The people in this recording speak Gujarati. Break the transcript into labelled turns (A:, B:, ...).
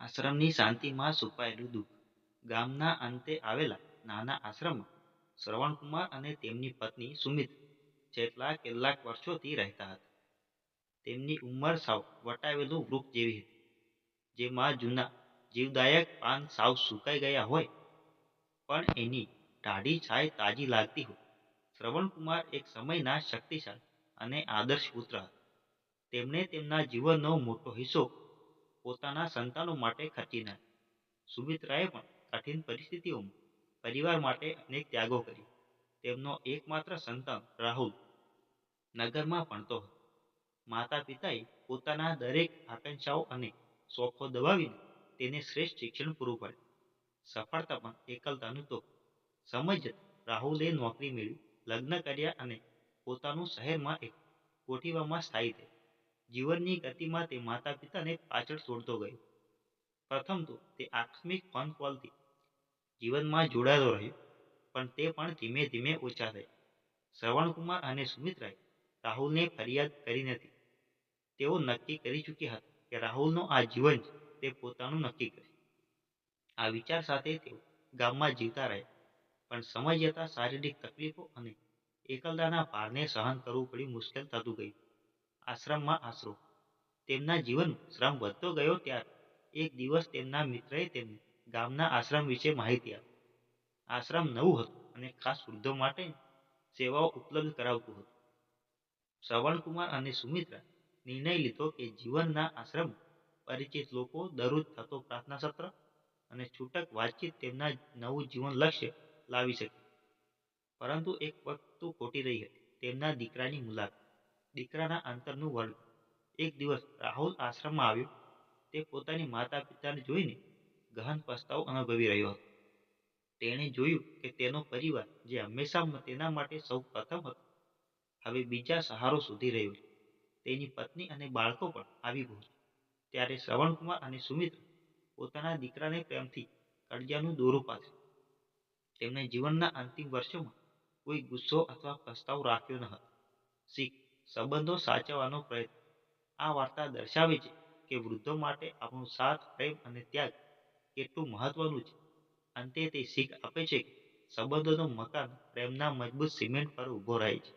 A: આશ્રમની શાંતિમાં છુપાયેલું દુઃખ ગામના અંતે આવેલા નાના આશ્રમમાં શ્રવણકુમાર અને તેમની પત્ની સુમિત છેલ્લા કેટલાક વર્ષોથી રહેતા હતા. તેમની ઉંમર સાવ વટાવેલું વૃક્ષ જેવી હતી, જેમાં જૂના જીવદાયક પાન સાવ સુકાઈ ગયા હોય, પણ એની ટાઢી છાય તાજી લાગતી હોય. શ્રવણકુમાર એક સમયના શક્તિશાળી અને આદર્શ પુત્ર હતા. તેમણે તેમના જીવનનો મોટો હિસ્સો પોતાના સંતાનો માટે ખર્ચી નાખ્યો સુમિત્રાએ પણ કઠિન પરિસ્થિતિઓમાં પરિવાર માટે અનેક ત્યાગો કર્યા. તેમનો એકમાત્ર સંતાન રાહુલ નગરમાં ભણતો હતો. માતા પિતાએ પોતાના દરેક આકાંક્ષાઓ અને શોખો દબાવીને તેને શ્રેષ્ઠ શિક્ષણ પૂરું પાડ્યું. સફળતા પણ એકલતાનું તો સમજ રાહુલે નોકરી મેળવી, લગ્ન કર્યા અને પોતાનું શહેરમાં એક કોઠીવામાં સ્થાયી થયો. જીવનની ગતિમાં તે માતા પિતાને પાછળ છોડતો ગયો. પ્રથમ તો તે આકસ્મિક ફોન કોલથી જીવનમાં જોડાયેલો રહ્યો, પણ તે પણ ધીમે ધીમે ઓછા થયા. શ્રવણકુમાર અને સુમિત્રાએ રાહુલને ફરિયાદ કરી નથી. તેઓ નક્કી કરી ચૂક્યા હતા કે રાહુલનો આ જીવન જ તે પોતાનું નક્કી કરે. આ વિચાર સાથે તેઓ ગામમાં જીવતા રહ્યા, પણ સમય જતાં શારીરિક તકલીફો અને એકલતાના ભારને સહન કરવું પડ્યું મુશ્કેલ થતું ગયું. આશ્રમમાં આશરો. તેમના જીવન શ્રમ વધતો ગયો ત્યારે એક દિવસ તેમના મિત્રએ તેમને ગામના આશ્રમ વિશે માહિતી આપી. આશ્રમ નવું હતું અને ખાસ વૃદ્ધો માટે સેવાઓ ઉપલબ્ધ કરાવતું હતું. શ્રવણકુમાર અને સુમિત્રા નિર્ણય લીધો કે જીવનના આશ્રમ પરિચિત લોકો દરરોજ થતો પ્રાર્થના સત્ર અને છૂટક વાતચીત તેમના નવું જીવન લક્ષ્ય લાવી શકે. પરંતુ એક વસ્તુ ખોટી રહી હતી. તેમના દીકરાની મુલાકાત દીકરાના અંતરનું વર્ણન. એક દિવસ રાહુલ આશ્રમમાં આવ્યો. તે પોતાની માતા પિતાને જોઈને ગહન પસ્તાવો અનુભવી રહ્યો હતો. તેણે જોયું કે તેનો પરિવાર જે હંમેશા તેના માટે સૌ પ્રથમ હતો. હવે બીજા સહારો શોધી રહ્યો છે. તેની પત્ની અને બાળકો પણ આવી પહોંચ્યા ત્યારે શ્રવણકુમાર અને સુમિત્ર પોતાના દીકરાને પ્રેમથી કડિયાનું દોરું પાસે તેમણે જીવનના અંતિમ વર્ષોમાં કોઈ ગુસ્સો અથવા પસ્તાવો રાખ્યો ન હતો. શીખ સંબંધો સાચવવાનો પ્રયત્ન. આ વાર્તા દર્શાવે છે કે વૃદ્ધો માટે આપણો સાથ, પ્રેમ અને ત્યાગ કેટલું મહત્વનું છે. અંતે તે શીખ આપે છે કે સંબંધોનો મકાન પ્રેમના મજબૂત સિમેન્ટ પર ઊભો રહે છે.